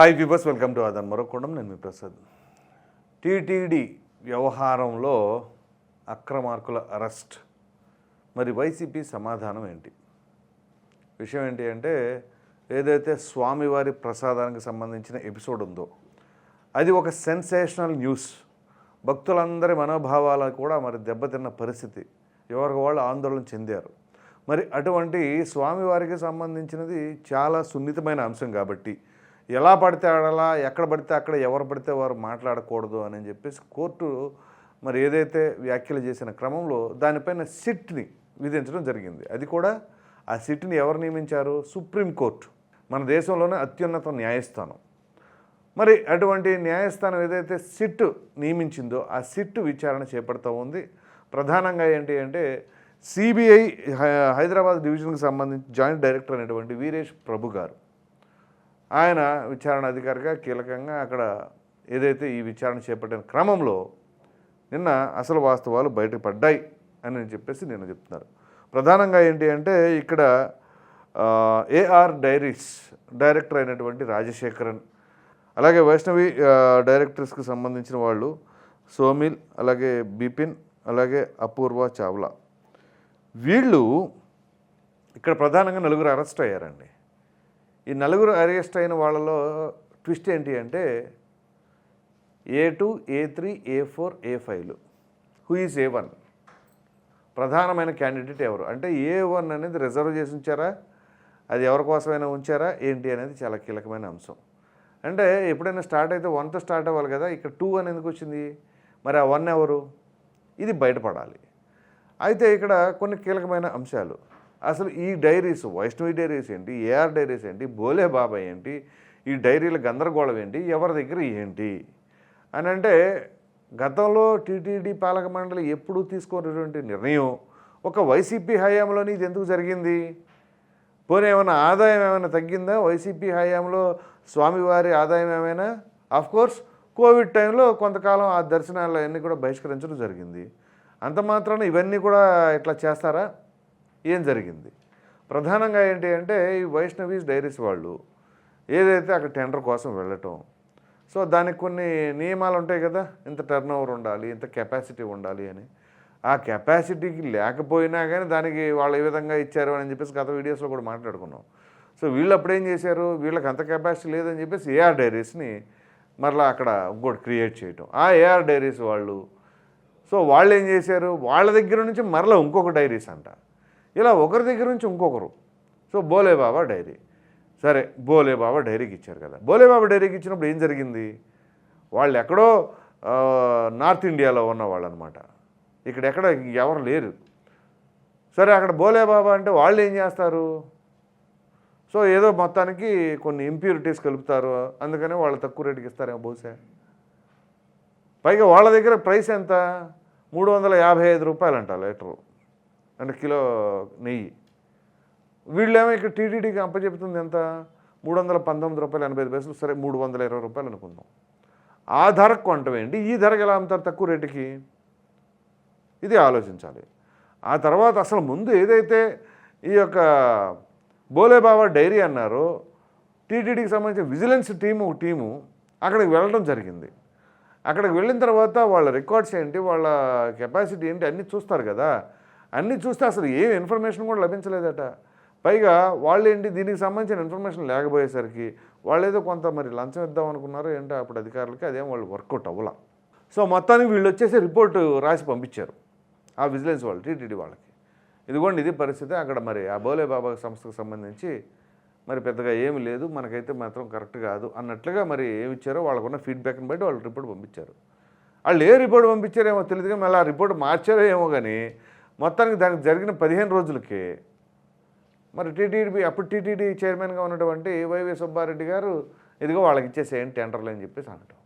Hi పీపర్స్ welcome to అదన్ మరొకడం నేను మీ ప్రసాద్ టీటీడీ వ్యవహారంలో అక్రమార్కుల అరెస్ట్ మరి వైసీపీ సమాధానం ఏంటి? విషయం ఏంటి అంటే ఏదైతే స్వామివారి ప్రసాదానికి సంబంధించిన ఎపిసోడ్ ఉందో అది ఒక సెన్సేషనల్ న్యూస్ భక్తులందరి మనోభావాలు కూడా మరి దెబ్బతిన్న పరిస్థితి. ఎవరికి వాళ్ళు ఆందోళన చెందారు. మరి అటువంటి స్వామివారికి సంబంధించినది చాలా సున్నితమైన అంశం కాబట్టి ఎలా పడితే అలా ఎక్కడ పడితే అక్కడ ఎవరు పడితే వారు మాట్లాడకూడదు అని చెప్పేసి కోర్టు మరి ఏదైతే వ్యాఖ్యలు చేసిన క్రమంలో దానిపైన సిట్ని విధించడం జరిగింది. అది కూడా ఆ సిట్ని ఎవరు నియమించారు? సుప్రీంకోర్టు మన దేశంలోనే అత్యున్నత న్యాయస్థానం. మరి అటువంటి న్యాయస్థానం ఏదైతే సిట్ నియమించిందో ఆ సిట్ విచారణ చేపడుతూ ఉంది. ప్రధానంగా ఏంటి అంటే సిబిఐ హైదరాబాద్ డివిజన్కి సంబంధించి జాయింట్ డైరెక్టర్ అనేటువంటి వీరేష్ ప్రభు గారు. ఆయన విచారణ అధికారిగా కీలకంగా అక్కడ ఏదైతే ఈ విచారణ చేపట్టిన క్రమంలో నిన్న అసలు వాస్తవాలు బయటపడ్డాయి అని చెప్పేసి నేను చెప్తున్నారు. ప్రధానంగా ఏంటి అంటే ఇక్కడ ఏఆర్ డైరీస్ డైరెక్టర్ అయినటువంటి రాజశేఖరన్ అలాగే వైష్ణవి డైరెక్టర్స్కి సంబంధించిన వాళ్ళు సోమిల్ అలాగే బిపిన్ అలాగే అపూర్వ చావ్లా. వీళ్ళు ఇక్కడ ప్రధానంగా నలుగురు అరెస్ట్ అయ్యారండి. ఈ నలుగురు అరెస్ట్ అయిన వాళ్ళలో ట్విస్ట్ ఏంటి అంటే A two A three A four A ఫైవ్లు who is A one? ప్రధానమైన క్యాండిడేట్ ఎవరు? అంటే ఏ వన్ అనేది రిజర్వ్ చేసి ఉంచారా? అది ఎవరి కోసమైనా ఉంచారా? ఏంటి అనేది చాలా కీలకమైన అంశం. అంటే ఎప్పుడైనా స్టార్ట్ అయితే వన్తో స్టార్ట్ అవ్వాలి కదా ఇక్కడ టూ అని ఎందుకు వచ్చింది? మరి ఆ వన్ ఎవరు? ఇది బయటపడాలి. అయితే ఇక్కడ కొన్ని కీలకమైన అంశాలు. అసలు ఈ డైరీస్ వైష్ణవి డైరీస్ ఏంటి ఏఆర్ డైరీస్ ఏంటి బోలే బాబాయ్ ఏంటి ఈ డైరీల గందరగోళం ఏంటి ఎవరి దగ్గర ఏంటి అని అంటే గతంలో టీటీడీ పాలక మండలి ఎప్పుడూ తీసుకున్నటువంటి నిర్ణయం ఒక వైసీపీ హయాంలోని ఇది ఎందుకు జరిగింది? పోనీ ఏమైనా ఆదాయం ఏమైనా తగ్గిందా? వైసీపీ హయాంలో స్వామివారి ఆదాయం ఏమైనా? కోర్స్ కోవిడ్ టైంలో కొంతకాలం ఆ దర్శనాలు అన్నీ కూడా బహిష్కరించడం జరిగింది. అంత మాత్రాన ఇవన్నీ కూడా ఇట్లా చేస్తారా? ఏం జరిగింది? ప్రధానంగా ఏంటి అంటే ఈ వైష్ణవీస్ డైరీస్ వాళ్ళు ఏదైతే అక్కడ టెండర్ కోసం వెళ్ళటం సో దానికి కొన్ని నియమాలు ఉంటాయి కదా ఇంత టర్న్ ఓవర్ ఉండాలి ఇంత కెపాసిటీ ఉండాలి అని. ఆ కెపాసిటీకి లేకపోయినా కానీ దానికి వాళ్ళు ఏ విధంగా ఇచ్చారు అని చెప్పేసి గత వీడియోస్లో కూడా మాట్లాడుకున్నాం. సో వీళ్ళు అప్పుడేం ఏం చేశారు? వీళ్ళకి అంత కెపాసిటీ లేదని చెప్పేసి ఏఆర్ డైరీస్ని మరలా అక్కడ ఇంకోటి క్రియేట్ చేయటం. ఆ ఏఆర్ డైరీస్ వాళ్ళు సో వాళ్ళు ఏం చేశారు? వాళ్ళ దగ్గర నుంచి మరలా ఇంకొక డైరీస్ అంట. ఇలా ఒకరి దగ్గర నుంచి ఇంకొకరు. So Bhole Baba diary. సరే బోలే బాబా డైరీకి ఇచ్చారు కదా. బోలే బాబా డైరీకి ఇచ్చినప్పుడు ఏం జరిగింది? వాళ్ళు ఎక్కడో నార్త్ ఇండియాలో ఉన్న వాళ్ళు అనమాట ఇక్కడ ఎక్కడ ఎవరు లేరు. సరే అక్కడ బోలే బాబా అంటే వాళ్ళు ఏం చేస్తారు? సో ఏదో మొత్తానికి కొన్ని ఇంప్యూరిటీస్ కలుపుతారు. అందుకని వాళ్ళు తక్కువ రేటుకి ఇస్తారేమో బహుశా. పైగా వాళ్ళ దగ్గర ప్రైస్ ఎంత? మూడు వందల యాభై ఐదు రూపాయలు అంట లీటరు. అంటే కిలో నెయ్యి. వీళ్ళేమో ఇక్కడ టీటీడీకి అప్పచెప్తుంది ఎంత? మూడు వందల పంతొమ్మిది రూపాయలు ఎనభై ఐదు పైసలు. సరే మూడు వందల ఇరవై రూపాయలు అనుకుందాం. ఆ ధరకు కొంటవేంటి? ఈ ధరకు ఎలా అమ్ముతారు తక్కువ రేటుకి? ఇది ఆలోచించాలి. ఆ తర్వాత అసలు ముందు ఏదైతే ఈ యొక్క బోలేబాబా డైరీ అన్నారో టీటీడీకి సంబంధించిన విజిలెన్స్ టీము ఒక టీము అక్కడికి వెళ్ళడం జరిగింది. అక్కడికి వెళ్ళిన తర్వాత వాళ్ళ రికార్డ్స్ ఏంటి? వాళ్ళ కెపాసిటీ ఏంటి? అన్నీ చూస్తారు కదా. అన్నీ చూస్తే అసలు ఏం ఇన్ఫర్మేషన్ కూడా లభించలేదట. పైగా వాళ్ళు ఏంటి దీనికి సంబంధించిన ఇన్ఫర్మేషన్ లేకపోయేసరికి వాళ్ళు ఏదో కొంత మరి లంచం ఇద్దాం అనుకున్నారో ఏంటో అప్పుడు అధికారులకి అదేం వాళ్ళు వర్కౌట్ అవ్వాల. సో మొత్తానికి వీళ్ళు వచ్చేసి రిపోర్టు రాసి పంపించారు ఆ విజిలెన్స్ వాళ్ళు టీటీడీ వాళ్ళకి. ఇదిగోండి ఇది పరిస్థితి అక్కడ మరి ఆ బోలే బాబా సంస్థకు సంబంధించి మరి పెద్దగా ఏమి లేదు మనకైతే మాత్రం కరెక్ట్ కాదు అన్నట్లుగా మరి ఏమి ఇచ్చారో వాళ్ళకున్న ఫీడ్బ్యాక్ని బట్టి వాళ్ళు రిపోర్ట్ పంపించారు. వాళ్ళు ఏ రిపోర్ట్ పంపించారేమో తెలియదు కానీ మళ్ళీ ఆ రిపోర్ట్ మార్చారో ఏమో కానీ మొత్తానికి దానికి జరిగిన పదిహేను రోజులకే మరి టీటీడీ అప్పుడు టీటీడీ చైర్మన్గా ఉన్నటువంటి వైవి సుబ్బారెడ్డి గారు ఇదిగో వాళ్ళకి ఇచ్చేసేయండి టెండర్లు అని చెప్పేసి అనటం.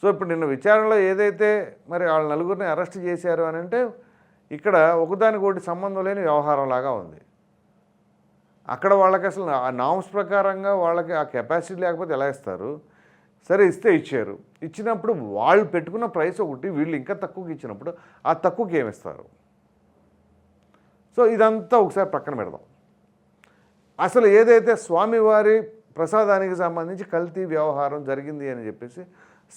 సో ఇప్పుడు నిన్న విచారణలో ఏదైతే మరి వాళ్ళ నలుగురిని అరెస్ట్ చేశారు అని అంటే ఇక్కడ ఒకదానికొకటి సంబంధం లేని వ్యవహారం లాగా ఉంది. అక్కడ వాళ్ళకి అసలు ఆ నామ్స్ ప్రకారంగా వాళ్ళకి ఆ కెపాసిటీ లేకపోతే ఎలా ఇస్తారు? సరే ఇస్తే ఇచ్చారు. ఇచ్చినప్పుడు వాళ్ళు పెట్టుకున్న ప్రైస్ ఒకటి వీళ్ళు ఇంకా తక్కువకి ఇచ్చినప్పుడు ఆ తక్కువకి ఏమి ఇస్తారు? సో ఇదంతా ఒకసారి పక్కన పెడదాం. అసలు ఏదైతే స్వామివారి ప్రసాదానికి సంబంధించి కల్తీ వ్యవహారం జరిగింది అని చెప్పేసి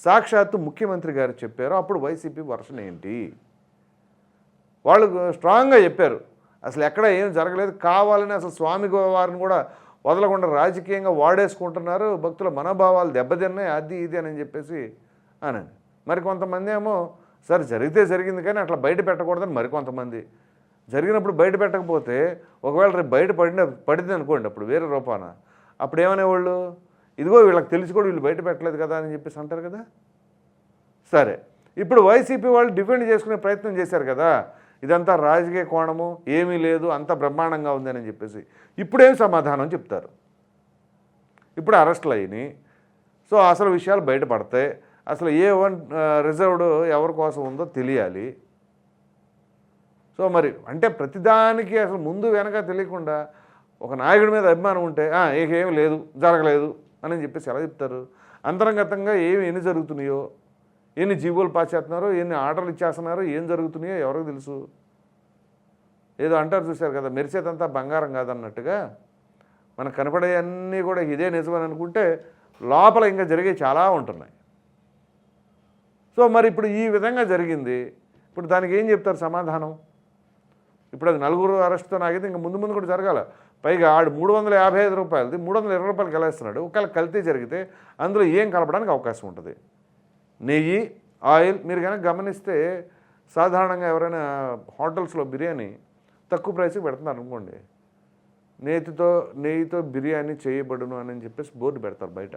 సాక్షాత్తు ముఖ్యమంత్రి గారు చెప్పారో అప్పుడు వైసీపీ వర్షన్ ఏంటి? వాళ్ళు స్ట్రాంగ్గా చెప్పారు. అసలు ఎక్కడ ఏం జరగలేదు. కావాలని అసలు స్వామి వారిని కూడా వదలకుండా రాజకీయంగా వాడేసుకుంటున్నారు భక్తుల మనోభావాలు దెబ్బతిన్నాయి అది ఇది అని చెప్పేసి అనండి. మరి కొంతమంది ఏమో సరే జరిగితే జరిగింది కానీ అట్లా బయట పెట్టకూడదని మరికొంతమంది. జరిగినప్పుడు బయట పెట్టకపోతే ఒకవేళ రేపు బయట పడిన పడింది అనుకోండి అప్పుడు వేరే రూపాన. అప్పుడు ఏమనేవాళ్ళు? ఇదిగో వీళ్ళకి తెలిసి కూడా వీళ్ళు బయట పెట్టలేదు కదా అని చెప్పేసి అంటారు కదా. సరే. ఇప్పుడు వైసీపీ వాళ్ళు డిఫెండ్ చేసుకునే ప్రయత్నం చేశారు కదా. ఇదంతా రాజకీయ కోణము ఏమీ లేదు అంత బ్రహ్మాండంగా ఉందని చెప్పేసి ఇప్పుడేం సమాధానం చెప్తారు. ఇప్పుడు అరెస్టులు అయినాయి. సో అసలు విషయాలు బయటపడతాయి. అసలు ఏ వన్ రిజర్వ్డ్ ఎవరి కోసం ఉందో తెలియాలి. సో మరి అంటే ప్రతిదానికి అసలు ముందు వెనక తెలియకుండా ఒక నాయకుడి మీద అభిమానం ఉంటే ఏకేమీ లేదు జరగలేదు అని చెప్పేసి ఎలా చెప్తారు? అంతరంగతంగా ఏమి ఎన్ని జరుగుతున్నాయో ఎన్ని జీవోలు పాస్ చేస్తున్నారో ఎన్ని ఆర్డర్లు ఇచ్చేస్తున్నారో ఏం జరుగుతున్నాయో ఎవరికి తెలుసు. ఏదో అంటారు చూశారు కదా మెరిసేదంతా బంగారం కాదన్నట్టుగా. మనకు కనపడే అన్నీ కూడా ఇదే నిజమని అనుకుంటే లోపల ఇంకా జరిగే చాలా ఉంటున్నాయి. సో మరి ఇప్పుడు ఈ విధంగా జరిగింది. ఇప్పుడు దానికి ఏం చెప్తారు సమాధానం? ఇప్పుడు అది నలుగురు అరెస్ట్తో నాకైతే ఇంకా ముందు ముందు కూడా జరగాల. పైగా ఆడు మూడు వందల యాభై ఐదు రూపాయలది మూడు వందల ఇరవై రూపాయలు కలిస్తున్నాడు ఒకవేళ కల్తీ జరిగితే అందులో ఏం కలపడానికి అవకాశం ఉంటుంది? నెయ్యి ఆయిల్ మీరు కనుక గమనిస్తే సాధారణంగా ఎవరైనా హోటల్స్లో బిర్యానీ తక్కువ ప్రైస్కి పెడుతున్నారు అనుకోండి. నేతితో నెయ్యితో బిర్యానీ చేయబడును అని చెప్పేసి బోర్డు పెడతారు బయట.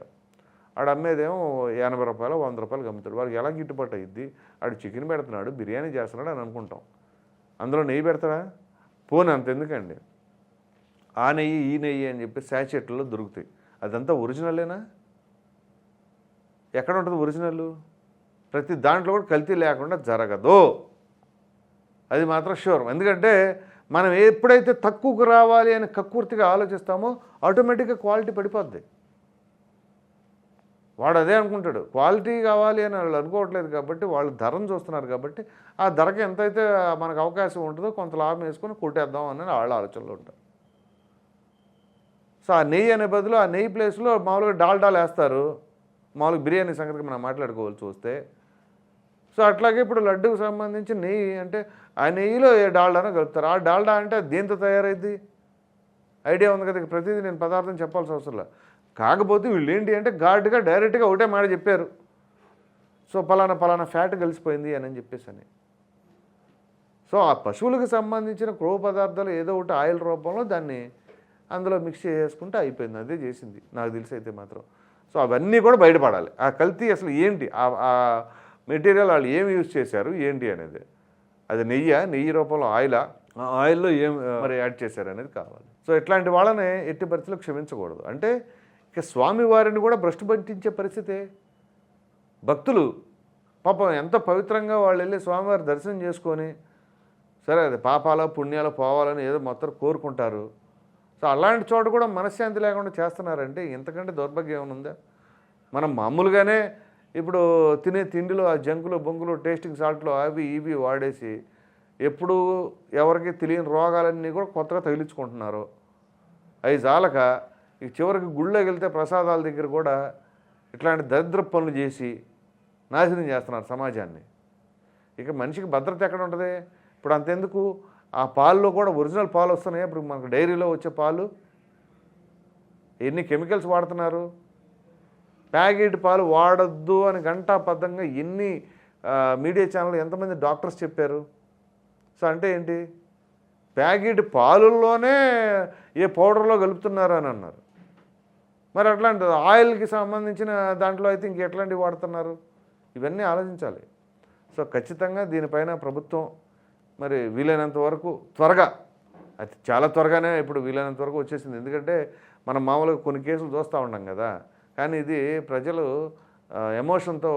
ఆడు అమ్మేదేమో ఎనభై రూపాయలు వంద రూపాయలు అమ్ముతాడు. వాడికి ఎలా గిట్టుబాటు అయ్యిద్ది ఆడు చికెన్ పెడుతున్నాడు బిర్యానీ చేస్తున్నాడు అని అనుకుంటాం. అందులో నెయ్యి పెడతాడా? పోనీ అంత ఎందుకండి? ఆ నెయ్యి ఈ నెయ్యి అని చెప్పి శాచెట్లలో దొరుకుతాయి. అదంతా ఒరిజినలేనా? ఎక్కడ ఉంటుంది ఒరిజినల్? ప్రతి దాంట్లో కూడా కల్తీ లేకుండా జరగదు. అది మాత్రం షూర్ ఎందుకంటే మనం ఎప్పుడైతే తక్కువకు రావాలి అని కక్కుర్తిగా ఆలోచిస్తామో ఆటోమేటిక్గా క్వాలిటీ పడిపోద్ది. వాడు అదే అనుకుంటాడు. క్వాలిటీ కావాలి అని వాళ్ళు అనుకోవట్లేదు కాబట్టి వాళ్ళు ధరను చూస్తున్నారు కాబట్టి ఆ ధరకి ఎంతైతే మనకు అవకాశం ఉంటుందో కొంత లాభం వేసుకొని కొట్టేద్దాం అని వాళ్ళ ఆలోచనలో ఉంటారు. సో ఆ నెయ్యి అనే బదులు ఆ నెయ్యి ప్లేస్లో మామూలుగా డాల్డాలు వేస్తారు. మామూలుగా బిర్యానీ సంగతికి మనం మాట్లాడుకోవాల్సి వస్తే సో అట్లాగే ఇప్పుడు లడ్డుకు సంబంధించి నెయ్యి అంటే ఆ నెయ్యిలో ఏ డాల్డానో కలుపుతారు. ఆ డాల్డా అంటే దేంతో తయారైద్ది? ఐడియా ఉంది కదా ప్రతిదీ నేను పదార్థం చెప్పాల్సిన అవసరం లేదు కాకపోతే వీళ్ళు ఏంటి అంటే ఘాటుగా డైరెక్ట్గా ఒకటే మాట చెప్పారు. సో పలానా పలానా ఫ్యాట్ కలిసిపోయింది అని చెప్పేసి అని. సో ఆ పశువులకు సంబంధించిన క్రో పదార్థాలు ఏదో ఒకటి ఆయిల్ రూపంలో దాన్ని అందులో మిక్స్ చేసుకుంటే అయిపోయింది అదే చేసింది. నాకు తెలిసి అయితే మాత్రం. సో అవన్నీ కూడా బయటపడాలి. ఆ కల్తీ అసలు ఏంటి? ఆ మెటీరియల్ వాళ్ళు ఏమి యూజ్ చేశారు ఏంటి అనేది. అది నెయ్యి నెయ్యి రూపంలో ఆయిలా? ఆ ఆయిల్లో ఏం మరి యాడ్ చేశారు అనేది కావాలి. సో ఇట్లాంటి వాళ్ళని ఎట్టి పరిస్థితుల్లో క్షమించకూడదు. అంటే ఇక స్వామివారిని కూడా భ్రష్టు పట్టించే పరిస్థితే? భక్తులు పాపం ఎంత పవిత్రంగా వాళ్ళు వెళ్ళి స్వామివారి దర్శనం చేసుకొని సరే అది పాపాల పుణ్యాలు పోవాలని ఏదో మొత్తం కోరుకుంటారు. సో అలాంటి చోట కూడా మనశ్శాంతి లేకుండా చేస్తున్నారంటే ఇంతకంటే దౌర్భాగ్యం ఏమైనా ఉందా? మనం మామూలుగానే ఇప్పుడు తినే తిండిలో ఆ జంకులు బొంగులు టేస్టింగ్ సాల్ట్లు అవి ఇవి వాడేసి ఎప్పుడు ఎవరికి తెలియని రోగాలన్నీ కూడా కొత్తగా తగిలించుకుంటున్నారు. అవి జాలక ఇక చివరికి గుళ్ళోకి వెళ్తే ప్రసాదాల దగ్గర కూడా ఇట్లాంటి దరిద్ర పనులు చేసి నాశనం చేస్తున్నారు సమాజాన్ని. ఇక మనిషికి భద్రత ఎక్కడ ఉంటుంది? ఇప్పుడు అంతెందుకు? ఆ పాల్లో కూడా ఒరిజినల్ పాలు వస్తున్నాయి? ఇప్పుడు మనకు డైరీలో వచ్చే పాలు. ఎన్ని కెమికల్స్ వాడుతున్నారు? ప్యాకెట్ పాలు వాడద్దు అని గంటాబద్ధంగా ఎన్ని మీడియా ఛానల్ ఎంతమంది డాక్టర్స్ చెప్పారు? సో అంటే ఏంటి? ప్యాకెట్ పాలుల్లోనే ఏ పౌడర్లో కలుపుతున్నారు అని అన్నారు. మరి అట్లాంటి ఆయిల్కి సంబంధించిన దాంట్లో అయితే ఇంక ఎట్లాంటివి వాడుతున్నారు? ఇవన్నీ ఆలోచించాలి. సో ఖచ్చితంగా దీనిపైన ప్రభుత్వం మరి వీలైనంత వరకు త్వరగా అది చాలా త్వరగానే ఇప్పుడు వీలైనంత వరకు వచ్చేసింది. ఎందుకంటే మనం మామూలుగా కొన్ని కేసులు చూస్తూ ఉన్నాం కదా. కానీ ఇది ప్రజలు ఎమోషన్తో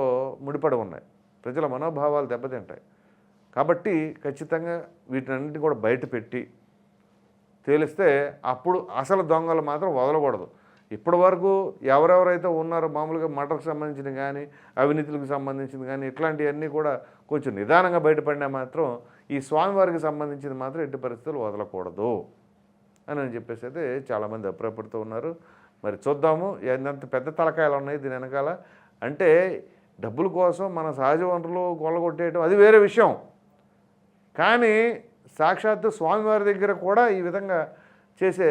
ముడిపడి ఉన్నాయి. ప్రజల మనోభావాలు దెబ్బతింటాయి. కాబట్టి ఖచ్చితంగా వీటినన్నింటినీ కూడా బయట పెట్టి తేలిస్తే అప్పుడు అసలు దొంగలు మాత్రం వదలకూడదు. ఇప్పటి వరకు ఎవరెవరైతే ఉన్నారో మామూలుగా మటర్కు సంబంధించిన కానీ అవినీతులకు సంబంధించింది కానీ ఇట్లాంటివన్నీ కూడా కొంచెం నిదానంగా బయటపడినా మాత్రం ఈ స్వామివారికి సంబంధించింది మాత్రం ఎట్టి పరిస్థితులు వదలకూడదు అని అని చెప్పేసి అయితే చాలామంది అభిప్రాయపడుతూ ఉన్నారు. మరి చూద్దాము. ఎంత పెద్ద తలకాయలు ఉన్నాయి దీని వెనకాల. అంటే డబ్బుల కోసం మన సహజ వనరులు కొల్లగొట్టేయటం అది వేరే విషయం. కానీ సాక్షాత్తు స్వామివారి దగ్గర కూడా ఈ విధంగా చేసే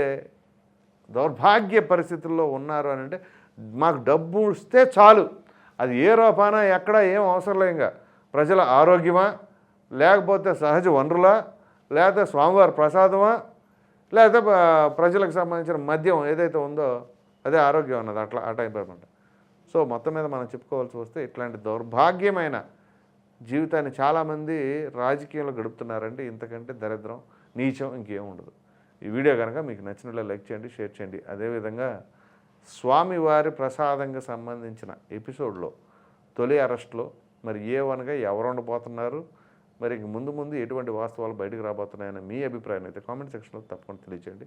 దౌర్భాగ్య పరిస్థితుల్లో ఉన్నారు అని అంటే మాకు డబ్బు ఇస్తే చాలు. అది ఏ రూపాన ఎక్కడ ఏం అవసరం లేదు ప్రజల ఆరోగ్యమా? లేకపోతే సహజ వనరులా? లేకపోతే స్వామివారి ప్రసాదమా? లేకపోతే ప్రజలకు సంబంధించిన మద్యం ఏదైతే ఉందో అదే ఆరోగ్యం అన్నది అట్లా ఆ టైప్ అనమాట సో మొత్తం మీద మనం చెప్పుకోవాల్సి వస్తే ఇట్లాంటి దౌర్భాగ్యమైన జీవితాన్ని చాలామంది రాజకీయంలో గడుపుతున్నారంటే ఇంతకంటే దరిద్రం నీచం ఇంకేం ఉండదు. ఈ వీడియో కనుక మీకు నచ్చినట్లు లైక్ చేయండి షేర్ చేయండి. అదేవిధంగా స్వామివారి ప్రసాదంగా సంబంధించిన ఎపిసోడ్లో తొలి అరెస్ట్లో మరి ఏ వన్గా ఎవరు ఉండబోతున్నారు మరి ఇంక ముందు ముందు ఎటువంటి వాస్తవాలు బయటకు రాబోతున్నాయని మీ అభిప్రాయం అయితే కామెంట్ సెక్షన్లో తప్పకుండా తెలియచేయండి.